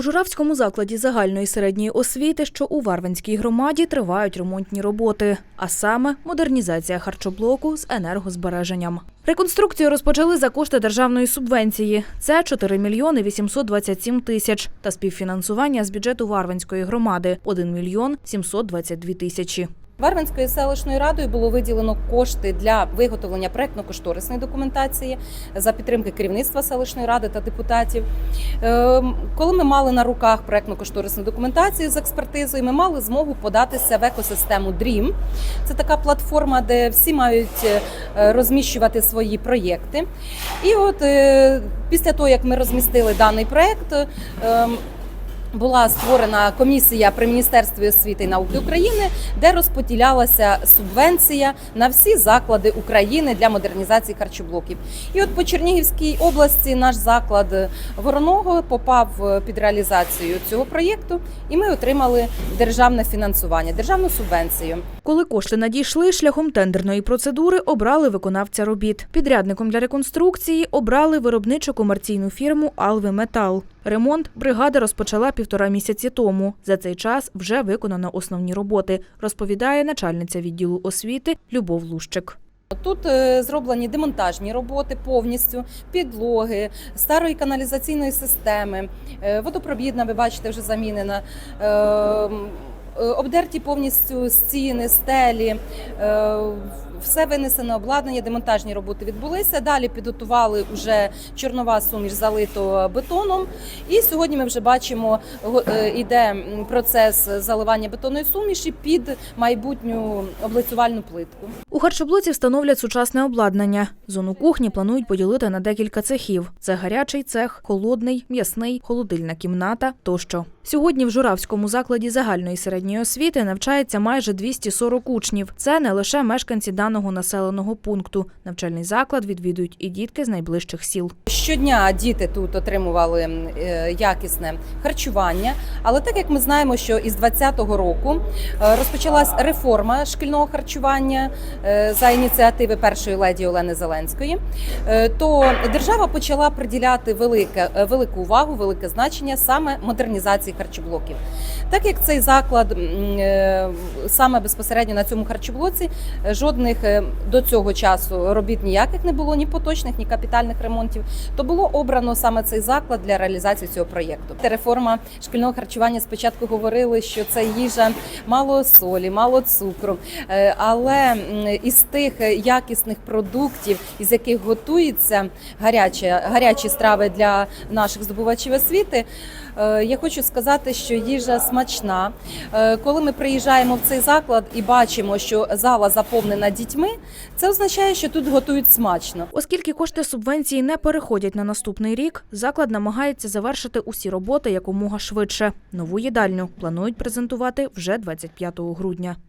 У Журавському закладі загальної середньої освіти, що у Варвинській громаді, тривають ремонтні роботи, а саме модернізація харчоблоку з енергозбереженням. Реконструкцію розпочали за кошти державної субвенції. Це 4 мільйони 827 тисяч та співфінансування з бюджету Варвинської громади 1 мільйон 722 тисячі. Варвинською селищною радою було виділено кошти для виготовлення проектно-кошторисної документації за підтримки керівництва селищної ради та депутатів. Ем, Коли ми мали на руках проектно-кошторисну документацію з експертизою, ми мали змогу податися в екосистему DREAM. Це така платформа, де всі мають е, розміщувати свої проєкти. І от е, після того, як ми розмістили даний проєкт, ем, була створена комісія при міністерстві освіти і науки України, де розподілялася субвенція на всі заклади України для модернізації харчоблоків. І от по Чернігівській області наш заклад Вороного попав е, під реалізацію цього проєкту, і ми отримали державне фінансування, державну субвенцію. Коли кошти надійшли, шляхом тендерної процедури обрали виконавця робіт. Підрядником для реконструкції обрали виробничо комерційну фірму Алви Метал. Ремонт бригада розпочала півтора місяці тому. За цей час вже виконано основні роботи, розповідає начальниця відділу освіти Любов Лущик. Тут е, зроблені демонтажні роботи повністю, підлоги, старої каналізаційної системи, е, водопровідна, ви бачите, вже замінена. Е, Обдерті повністю стіни, стелі, е, все винесене обладнання, демонтажні роботи відбулися. Далі підготували вже чорнова суміш залито бетоном. І сьогодні ми вже бачимо, го- е, процес заливання бетонної суміші під майбутню облицювальну плитку. У харчоблоці встановлять сучасне обладнання. Зону кухні планують поділити на декілька цехів: це гарячий цех, холодний, м'ясний, холодильна кімната тощо. Сьогодні в Журавському закладі загальної середньої освіти навчається майже 240 учнів. Це не лише мешканці даного населеного пункту. Навчальний заклад відвідують і дітки з найближчих сіл. Щодня діти тут отримували е, якісне харчування. Але так як ми знаємо, що із 2020 року е, розпочалась реформа шкільного харчування за ініціативи першої леді Олени Зеленської, е, то держава почала приділяти велике, е, велику увагу, велике значення саме модернізації харчоблоків. Так як цей заклад е, саме безпосередньо на цьому харчоблоці е, жодних е, до цього часу робіт ніяких не було, ні поточних, ні капітальних ремонтів, то було обрано саме цей заклад для реалізації цього проєкту. Реформа шкільного харчування спочатку говорили, що це їжа мало солі, мало цукру. Е, Але із тих якісних продуктів, із яких готуються гарячі, гарячі страви для наших здобувачів освіти, е, я хочу сказати, що їжа смачна. Е, Коли ми приїжджаємо в цей заклад і бачимо, що зала заповнена дітьми, це означає, що тут готують смачно. Оскільки кошти субвенції не переходять на наступний рік, заклад намагається завершити усі роботи якомога швидше. Нову їдальню планують презентувати вже 25 грудня.